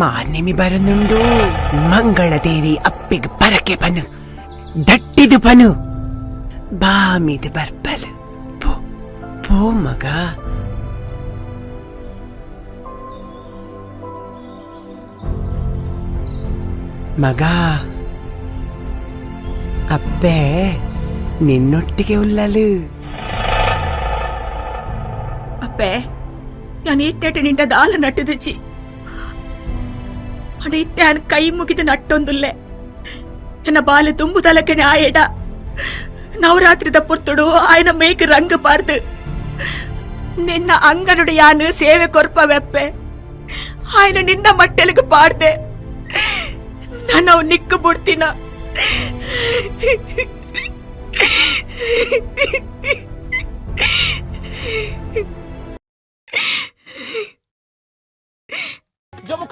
ಮಾನ್ಯಮಿ ಬರನುಂಡು ಮಂಗಳ ದೇವಿ ಅಪ್ಪಿಗೆ ಪರಕೆ ಬನು ದಟ್ಟಿದು ಬನು ಬಾಮಿದು ಬರ್ಬಲು ಪೋ ಪೋ ಮಗ ಮಗ ಅಪ್ಪೆ ನಿನ್ನೊಟ್ಟಿಗೆ ಉಲ್ಲಲು ಅಪ್ಪೆ ನಾನು ಇತ್ತೇಟು ನಿಂಟ ದಾಲು ನಟ್ಟು ಅಣೈತ್ಯಾನ್ ಕೈ ಮುಗಿದ ನಟ್ಟೊಂದುಲ್ಲೆ. ನನ್ನ ಬಾಲ ತುಂಬು ತಲಕನೆ ಆಯಡ. ನವರಾತ್ರಿದ ಪುರ್ತುಡು ಆಯನ ಮೇಕ ರಂಗ ಪಾರ್ದು ನಿನ್ನ ಅಂಗನುಡು ಯಾನು ಸೇವೆ ಕೊರ್ಪ ವೆಪ್ಪೆ. ಆಯನ ನಿನ್ನ ಮಟ್ಟೆಲಿಗೆ ಪಾಡ್ದೆ. ನಾನು ನಿಕ್ಕು ಬಿಡ್ತೀನ. ಜಮ್ಮು